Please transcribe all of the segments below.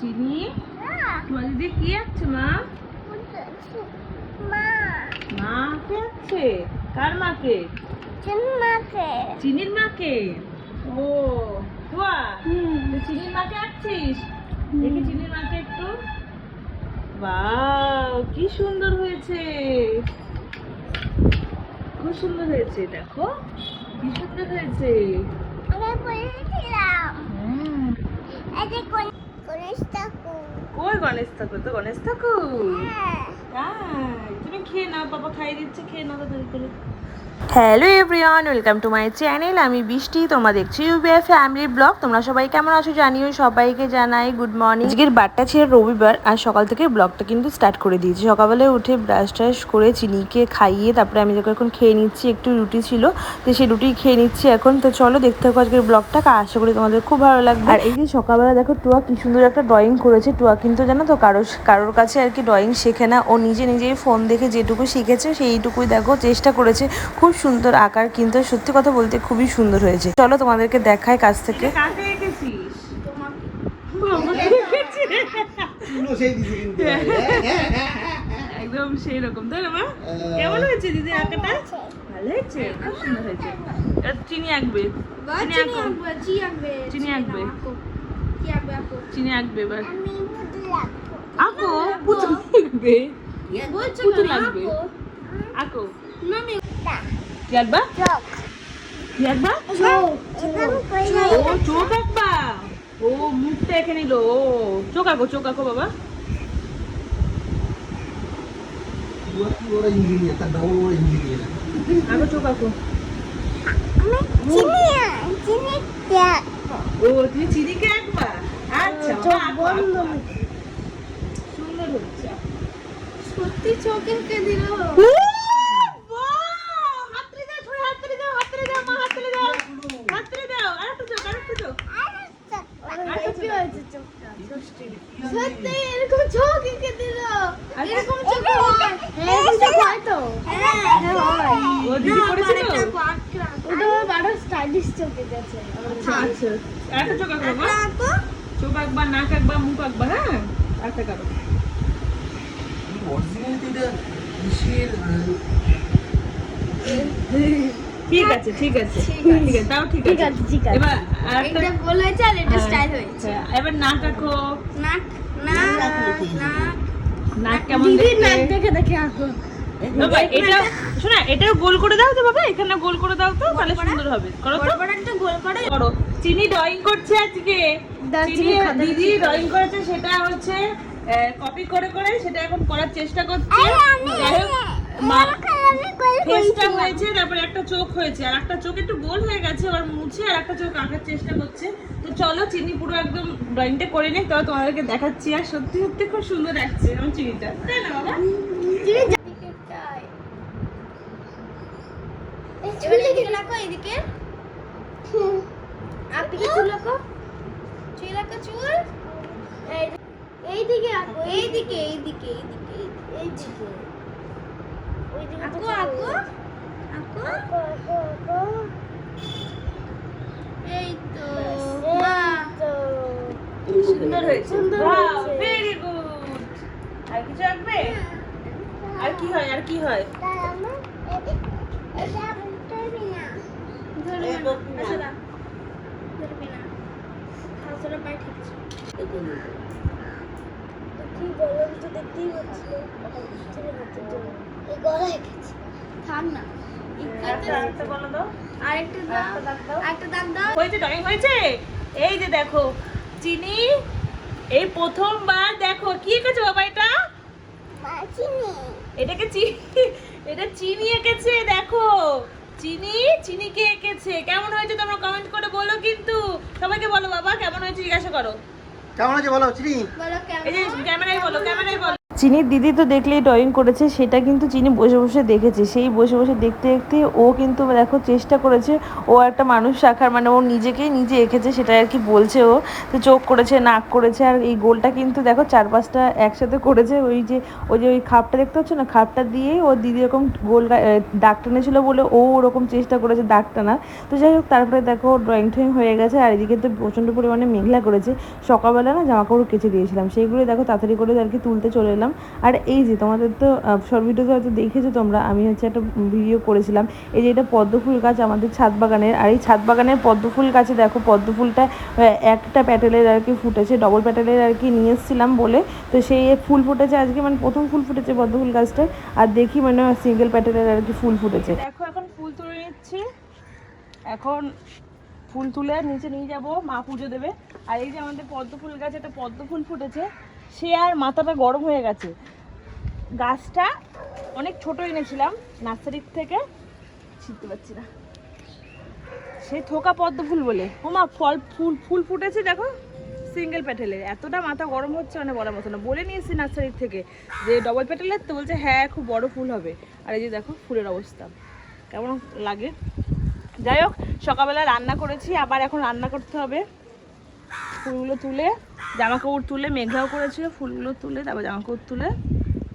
চিনি? তোমার দিদি কি আছে মা? মা। কে আছে? কার মাকে? চিনির মাকে। ও তুয়া তুই চিনির মাকে আছিস দেখি চিনির মাকে একটু। বাও কি সুন্দর হয়েছে। খুব সুন্দর হয়েছে দেখো। কি সুন্দর হয়েছে। হুম। কই গণেশ ঠাকুর? তো গণেশ ঠাকুর? হ্যাঁ। তুমি খেয়ে নাও বাবা খাইয়ে দিচ্ছে খেয়ে নাও তাড়াতাড়ি করে। Hello everyone, welcome to my channel. আমি বৃষ্টি, তোমরা দেখছি ইউবিআই ফ্যামিলি ব্লগ। তোমরা সবাই কেমন আছো জানিও, সবাইকে জানাই গুড মর্নিং। আজকের বারটা ছিল রবিবার আর সকাল থেকে ব্লগটা কিন্তু স্টার্ট করে দিয়েছি। সকালবেলায় উঠে ব্রাশ ট্রাশ করে চিনিকে খাইয়ে তারপরে আমি যখন এখন খেয়ে নিচ্ছি, একটু রুটি ছিল তো সেই রুটি খেয়ে নিচ্ছি এখন। তো চলো দেখতে থাকো আজকের ব্লগটা আশা করি তোমাদের খুব ভালো লাগবে। আর এই যে সকালবেলা দেখো টুয়া কি সুন্দর একটা ড্রয়িং করেছে। টুয়া কিন্তু জানো তো কারোর কারোর কাছে আর কি ড্রয়িং শেখে না। ও নিজে নিজেই ফোন দেখে যেটুকু শিখেছে সেইটুকুই দেখো, চেষ্টা করেছে। খুব সুন্দর আঁকার কিন্তু সত্যি কথা বলতে খুবই সুন্দর হয়েছে। চলো তোমাদেরকে দেখায় কাছ থেকে। তুলো সেই দিছে কিন্তু একদম সেই রকম তাই না মা? কেমন হয়েছে দিদি আঁকাটা? ভালো হয়েছে? খুব সুন্দর হয়েছে। চিনি আঁকবে। চিনি আঁকবে চিনি আঁকবে। এবার। আঁকো? পুতুল পুতুল আঁকবে। আঁকো। কি আঁকবা? কি আঁকবা? ও চোখ আঁকবা? ও মুখটা এঁকে নিল। ও চোখ আঁকো চোখ আঁকো বাবা। আঁকো চোখ আঁকো। ও তুমি চিনিকে আঁকবা? আচ্ছা। সুন্দর হচ্ছে। সত্যি চোখে কে দিল ও, বাহ! হাততালি দাও, সবাই হাততালি দাও, হাততালি দাও, মা হাততালি দাও। হাততালি দাও, আরেকটা চোখ, আরেকটা চোখ। কি হয়েছে চোখটা সত্যি এরকম চোখ কে দিল এরকম চোখ হয় এরকম চোখ হয় তো হ্যাঁ হয় ও দিদি করেছিল? ওটা বড় স্টাইলিশ চোখে গেছে আচ্ছা, আচ্ছা। আরেকটা চোখ আঁকো, বাবা। আঁকো চোখ আঁকবা, নাক আঁকবা, মুখ আঁকবা, হ্যাঁ? আরেকটা কারও। এটা ঠিক আছে ঠিক আছে ঠিক ঠিক আছে। তাও ঠিক ঠিক আছে। আছে, ঠিক আছে। এবার এটা ভুল হয়েছে আর এটা হ্যাঁ, স্টাইল হয়েছে। হ্যাঁ, এবার নাক আঁকো নাক নাক নাক নাক। কেমন নাক দেখে দেখে আঁকো বাবা এটা শোনা এটাও গোল করে দাও তো বাবা এখানে গোল করে দাও তো তাহলে সুন্দর হবে। করো তো। বড় বড় একটা গোল করে। করো। চিনি ড্রয়িং করছে আজকে। দিদি ড্রয়িং করেছে সেটা হচ্ছে কপি করে করে সেটা এখন করার চেষ্টা করছে। যাই হোক, মা- ফেসটা হয়েছে তারপরে একটা চোখ হয়েছে আর একটা চোখ একটু গোল হয়ে গেছে আবার মুছে আর একটা চোখ আঁকার চেষ্টা করছে। তো চলো চিনি পুরো একদম ড্রয়িংটা করে নিই তবে তোমাদেরকে দেখাচ্ছি আর সত্যি সত্যি খুব সুন্দর লাগছে আমার চিনিটা। তাই না বাবা? এদিকে লাকো এদিকে। আপনি চুল লাকো চুল? লাকো চুল এইদিকে আঁকো এইদিকে এইদিকে এইদিকে এইদিকে আঁকো আঁকো আঁকো। এই তো সুন্দর হয়েছে। সুন্দর ভেরি গুড আর কিছু আঁকবে? আর কি হয় আর কি হয়? ধরবে না? আচ্ছা না। হাতটা পায়ে ঠেকছে কি গরম তো দেখতেই পাচ্ছিল এই গলায় গেছে থাম না। আরেকটা আরেকটা দাও। আরেকটা দাও দাও। আরেকটা দাগ দাও। হয়েছে ড্রয়িং হয়েছে? এই যে দেখো চিনি এই প্রথমবার দেখো কি এঁকেছে বাবা এটা? এটাকে চিনি এটা চিনি এঁকেছে দেখো। চিনি? চিনি কে এঁকেছে? কেমন হয়েছে তোমরা কমেন্ট করে বলো কিন্তু। সবাইকে বলো বাবা কেমন হয়েছে জিজ্ঞাসা করো। কেমন হয়েছে বলো চিনি? বলো এই যে ক্যামেরায় বলো ক্যামেরায় বলো। চিনির দিদি তো দেখলেই ড্রয়িং করেছে, সেটা কিন্তু চিনি বসে বসে দেখেছে। সেই বসে বসে দেখতে দেখতে ও কিন্তু দেখো চেষ্টা করেছে, ও একটা মানুষ রাখার মানে ও নিজেকেই নিজে এঁকেছে সেটা আর কি বলছে ও। তো চোখ করেছে, নাক করেছে, আর এই গোলটা কিন্তু দেখো চার পাঁচটা একসাথে করেছে, ওই যে ওই যে ওই খাপটা দেখতে পাচ্ছ না? খাপটা দিয়ে ও দিদি এরকম গোল দাগ টেনেছিল বলে ও ওরকম চেষ্টা করেছে দাগ টানার তো যাই হোক, তারপরে দেখো ড্রয়িং ট্রয়িং হয়ে গেছে, আর এদিকে তো প্রচণ্ড পরিমাণে মেঘলা করেছে। সকালবেলা না জামা কাপড় কেচে দিয়েছিলাম, সেইগুলো দেখো তাড়াতাড়ি করে আর কি তুলতে চলে এলাম। আর এই যে তোমাদের তো শর্ট ভিডিওতে হয়তো দেখেছ তোমরা, আমি হচ্ছে একটা ভিডিও করেছিলাম। এই যে এটা পদ্ম ফুল গাছ আমাদের ছাদ বাগানের। আর এই ছাদ বাগানের পদ্ম ফুল গাছে দেখো, পদ্ম ফুলটা একটা প্যাটেলের আর কি ফুটেছে ডবল প্যাটেলের আর কি নিয়ে এসেছিলাম বলে। তো সেই ফুল ফুটেছে আজকে মানে প্রথম ফুল ফুটেছে পদ্ম ফুল আর দেখি মানে সিঙ্গেল প্যাটেলের আর কি ফুল ফুটেছে। দেখো, এখন ফুল তুলে নিচ্ছি। এখন ফুল তুলে নিচে নিয়ে যাব, মা পুজো দেবে। আর এই যে আমাদের পদ্ম ফুল গাছে একটা পদ্ম ফুল ফুটেছে। সে আর মাথাটা গরম হয়ে গেছে। গাছটা অনেক ছোট এনেছিলাম নার্সারির থেকে। ছিটতে পারছি না। সেই থোকা পদ্ম ফুল বলে। ও মা, ফল, ফুল ফুল ফুটেছে দেখো। সিঙ্গেল প্যাটেলের এতটা মাথা গরম হচ্ছে মানে বলার মতো না। বলে নিয়েছি নার্সারির থেকে যে ডবল প্যাটেলের তো বলছে হ্যাঁ খুব বড় ফুল হবে। আর এই যে দেখো, ফুলের অবস্থা। কেমন লাগে? যাই হোক, সকালবেলা রান্না করেছি, আবার এখন রান্না করতে হবে। ফুলগুলো তুলে জামা কাপড় তুলে মেঘাও করেছিল, ফুলগুলো তুলে, তারপর জামা কাপড় তুলে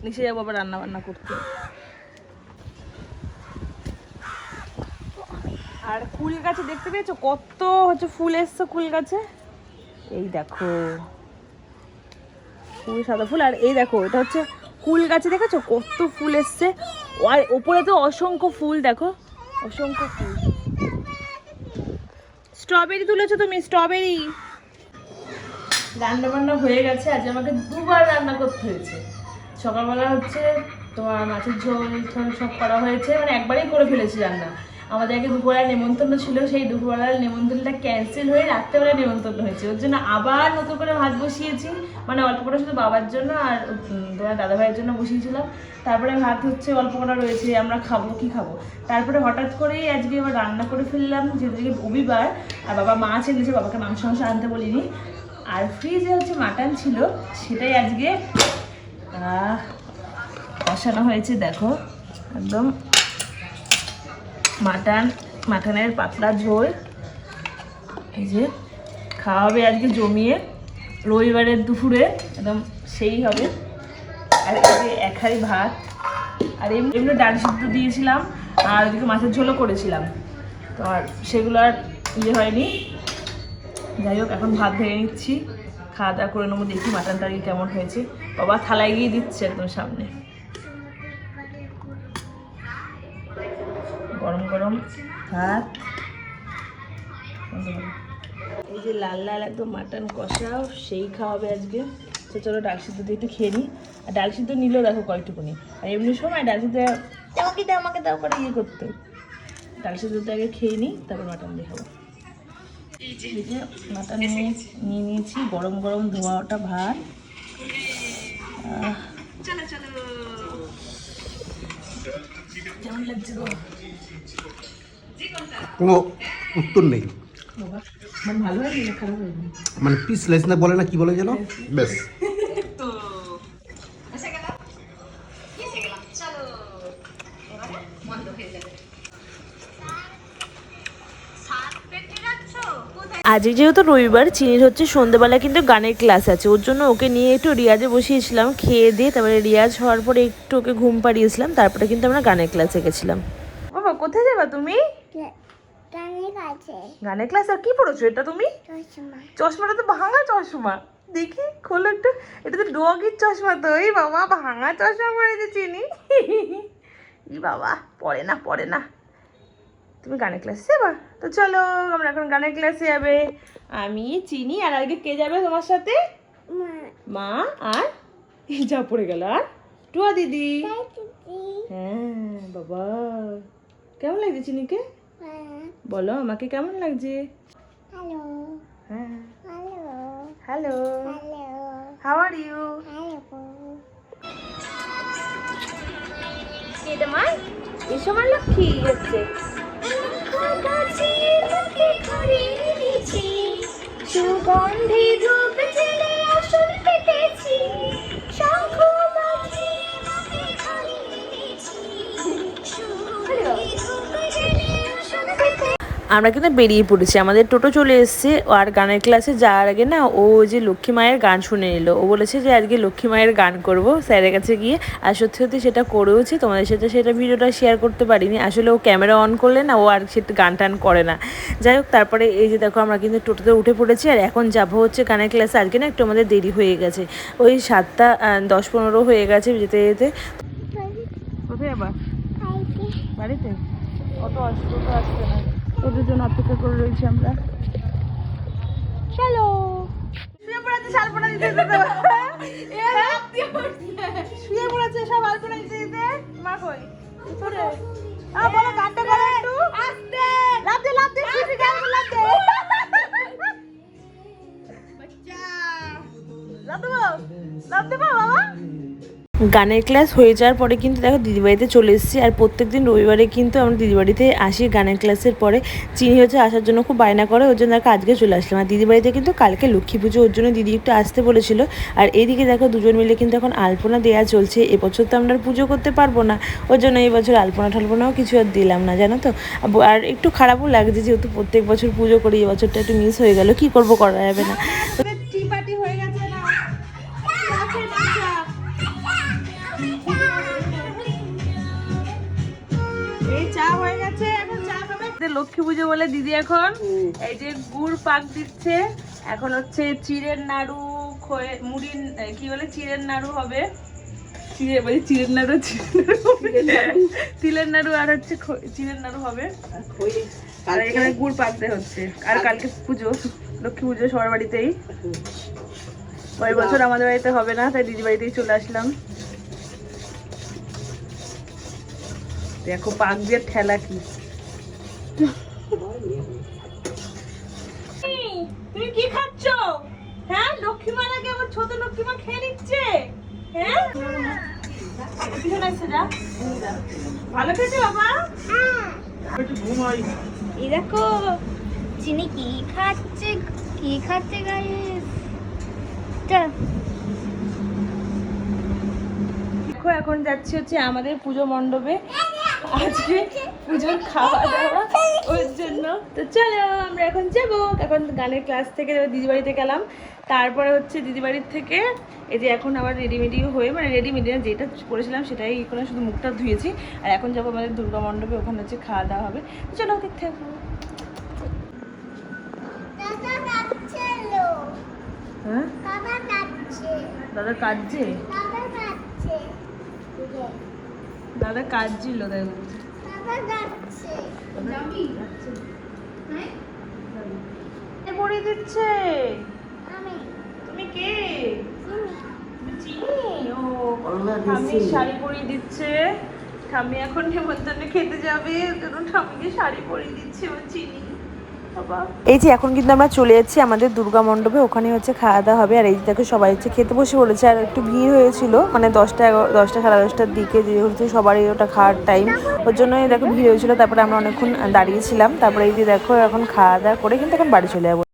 নিচে যাব আবার রান্না বান্না করতে। আর ফুল গাছে দেখতে পেয়েছ? কত হচ্ছে ফুল এসছে ফুল গাছে? এই দেখো। ফুল, সাদা ফুল, আর এই দেখো, এটা হচ্ছে ফুল গাছে দেখেছ? কত ফুল এসছে। আর ওপরে তো অসংখ্য ফুল, দেখো। অসংখ্য ফুল। স্ট্রবেরি তুলেছো তুমি, স্ট্রবেরি। রান্না বান্না হয়ে গেছে, আজ আমাকে দুবার রান্না করতে হয়েছে। সকালবেলা হচ্ছে তোমার মাছের ঝোল ঝোল সব করা হয়েছে মানে একবারেই করে ফেলেছি রান্না। আমাদের আগে দুপুরবেলা নেমন্তন্ন ছিল, সেই দুপুরবেলার নেমন্তন্নটা ক্যান্সেল হয়ে রাত্রেবেলা নেমন্তন্ন হয়েছে। ওর জন্য আবার নতুন করে ভাত বসিয়েছি মানে অল্প করে শুধু বাবার জন্য আর তোমার দাদা ভাইয়ের জন্য বসিয়েছিলাম। তারপরে ভাত হচ্ছে অল্প করা রয়েছে, আমরা খাব, কি খাব? তারপরে হঠাৎ করেই আজকে আবার রান্না করে ফেললাম যেদিকে রবিবার, আর বাবা মাছ এনেছে, বাবাকে মাংস মাংস আনতে বলিনি। আর ফ্রিজে হচ্ছে মাটন ছিল, সেটাই আজকে বসানো হয়েছে, দেখো, একদম মাটন মাটনের পাতলা ঝোল। এই যে খাওয়া হবে আজকে জমিয়ে, রবিবারের দুপুরে, একদম সেই হবে। আর এক হাঁড়ি ভাত, আর এমনি এমনি ডাল সিদ্ধ দিয়েছিলাম, আর ওদিকে মাছের ঝোলও করেছিলাম। তো আর সেগুলো আর ইয়ে হয়নি। যাই হোক, এখন ভাত ভেঙে নিচ্ছি। খাওয়া দাওয়া করে নেব, দেখি মাটন টারি কেমন হয়েছে। বাবা থালায় গিয়ে দিচ্ছে একদম সামনে। গরম গরম ভাত। এই যে লাল লাল একদম মাটন কষাও, সেই খাওয়াবে আজকে। তো চলো ডাল সিদ্ধ দিয়ে একটু খেয়ে নিই। আর ডাল সিদ্ধ নিলেও দেখো কয়টুকুনি। আর এমনি সময় ডাল সিদ্ধ আমাকে দাও আমাকে দাও করে ইয়ে করতো। ডাল সিদ্ধটা আগে খেয়ে নিই, তারপর মাটন দিয়ে খাব। এই যে মাটন নিয়ে নিয়ে নিয়েছি গরম গরম ধোয়াটা ভাত। আহ, কেমন লাগছে গো? কোনো উত্তর নেই। মানে ভালো হয়নি খারাপ হয়নি মানে পিস লাইস না বলে না কি বলে যেন? বেশ আজ যেহেতু রবিবার চিনির হচ্ছে সন্ধ্যেবেলা কিন্তু গানের ক্লাস আছে। ওর জন্য ওকে নিয়ে একটু রিয়াজে বসিয়েছিলাম খেয়ে দিয়ে তারপরে রিয়াজ হওয়ার পরে একটু ওকে ঘুম পাড়িয়েছিলাম তারপরে কিন্তু আমরা গানের ক্লাসে গেছিলাম। বাবা কোথায় যাবা তুমি? গানের ক্লাস? আর কি পড়েছো এটা তুমি? চশমাটা তো ভাঙা চশমা। দেখি খোলো একটু। এটা তো ডগির চশমা তো। এই বাবা ভাঙা চশমা পড়েছে চিনি। ই বাবা পড়ে না পড়ে না। তুমি গানের ক্লাসে যাবা? তো চলো, আমরা এখন গানের ক্লাসে যাবে। আমি, চিনি, আর আগে কে যাবে তোমার সাথে? মা, আর? যা পড়ে গেল, আর? টুয়া দিদি। হ্যাঁ বাবা। কেমন লাগছে চিনিকে? বলো, আমাকে কেমন লাগছে? হ্যালো হ্যাঁ। হ্যালো। হাউ আর ইউ এটা মা, এসো আমার লক্ষ্মী হচ্ছে সুগন্ধি ধূপ আমরা কিন্তু বেরিয়ে পড়েছি। আমাদের টোটো চলে এসছে আর গানের ক্লাসে যাওয়ার আগে না ও যে লক্ষ্মী মায়ের গান শুনে নিল। ও বলেছে যে আজকে লক্ষ্মী মায়ের গান করব। স্যারের কাছে গিয়ে আর সত্যি সত্যি সেটা করেওছি। তোমাদের সাথে সেটা ভিডিওটা শেয়ার করতে পারিনি। আসলে ও ক্যামেরা অন করলে না ও আর সেটা গান টান করে না। যাই হোক তারপরে এই যে দেখো আমরা কিন্তু টোটোতে উঠে পড়েছি আর এখন যাব হচ্ছে গানের ক্লাসে। আজকে না একটু আমাদের দেরি হয়ে গেছে। ওই সাতটা দশ পনেরো হয়ে গেছে যেতে যেতে। কোথায় আবার? বাড়িতে। অত তো আসছে না। ওদের জন্য অপেক্ষা করে রয়েছি আমরা। চলো। শুয়ে পড়েছে শালপনা দিতে দিতে শুয়ে পড়েছে সব আলপনা দিতে দিতে। মা কই? আ বলো গানটা গানের ক্লাস হয়ে যাওয়ার পরে কিন্তু দেখো দিদিবাড়িতে চলে এসেছি। আর প্রত্যেক দিন রবিবারে কিন্তু আমরা দিদিবাড়িতে আসি গানের ক্লাসের পরে। চিনি হচ্ছে আসার জন্য খুব বায়না করে, ওর জন্য আজকে চলে আসলাম। আর দিদিবাড়িতে কিন্তু কালকে লক্ষ্মী পুজো, ওর জন্য দিদি একটু আসতে বলেছিল। আর এইদিকে দেখো দুজন মিলে কিন্তু এখন আলপনা দেওয়া চলছে। এবছর তো আমরা পুজো করতে পারব না। ওর জন্য এই বছর আলপনা ঠালপনাও কিছু আর দিলাম না, জানো তো? আর একটু খারাপও লাগছে যেহেতু প্রত্যেক বছর পুজো করি, এবছরটা একটু মিস হয়ে গেল। কি করব, করা যাবে না। লক্ষ্মী পুজো বলে দিদি এখন। এই যে গুড় পাক দিচ্ছে। এখন হচ্ছে চিড়ের নাড়ু খয়ে মুড়ির, কি বলে? চিড়ের নাড়ু হবে। চিড়ের নাড়ু তিলের নাড়ু আর হচ্ছে নাড়ু হবে। আর এখানে গুড় হচ্ছে। আর কালকে পুজো, লক্ষ্মী পুজো সবার বাড়িতেই। বছর আমাদের বাড়িতে হবে না, তাই দিদি বাড়িতেই চলে আসলাম। দেখো পাক দিয়ে ঠেলা কি। তুমি কি খাচ্ছ? হ্যাঁ লক্ষ্মী মা নাকি আমার ছোট লক্ষ্মী মা খেয়ে নিচ্ছে? হ্যাঁ। ভালো খেয়েছো বাবা? এই দেখো, চিনি কি খাচ্ছে কি খাচ্ছে গাইস দেখো, এখন যাচ্ছি হচ্ছে আমাদের পুজো মণ্ডপে। আজকে পুজোর খাওয়া দাওয়া। ওর জন্য। তো চলো আমরা এখন যাব। এখন গানের ক্লাস থেকে দিদি বাড়িতে গেলাম। তারপরে হচ্ছে দিদি বাড়ির থেকে এই যে এখন আবার রেডিমেডি হয়ে মানে রেডিমেডি যেটা করেছিলাম সেটাই এখানে শুধু মুখটা ধুয়েছি। আর এখন যাব আমাদের দুর্গা মণ্ডপে ওখানে হচ্ছে খাওয়া দাওয়া হবে। চলো দেখতে থাকব দাদা হ্যাঁ? দাদা কাঁদছে। দাদা কাঁদছিল হ্যাঁ কে পড়িয়ে দিচ্ছে। তুমি কে? চিনি? ও ঠাম্মি শাড়ি পরিয়ে দিচ্ছে। ঠাম্মি এখন নেমন্তন্নে খেতে যাবে ওর জন্য ঠাম্মিকে শাড়ি পরিয়ে দিচ্ছে ও চিনি। এই যে এখন কিন্তু আমরা চলে যাচ্ছি আমাদের দুর্গা মণ্ডপে, ওখানে হচ্ছে খাওয়া দাওয়া হবে। আর এই যে দেখো সবাই হচ্ছে খেতে বসে বলেছে আর একটু ভিড় হয়েছিল মানে দশটা এগারো, দশটা সাড়ে দশটার দিকে যেহেতু সবারই ওটা খাওয়ার টাইম ওর জন্য দেখো ভিড় হয়েছিল, তারপরে আমরা অনেকক্ষণ দাঁড়িয়েছিলাম। তারপরে এই যে দেখো এখন খাওয়া দাওয়া করে কিন্তু এখন বাড়ি চলে যাব।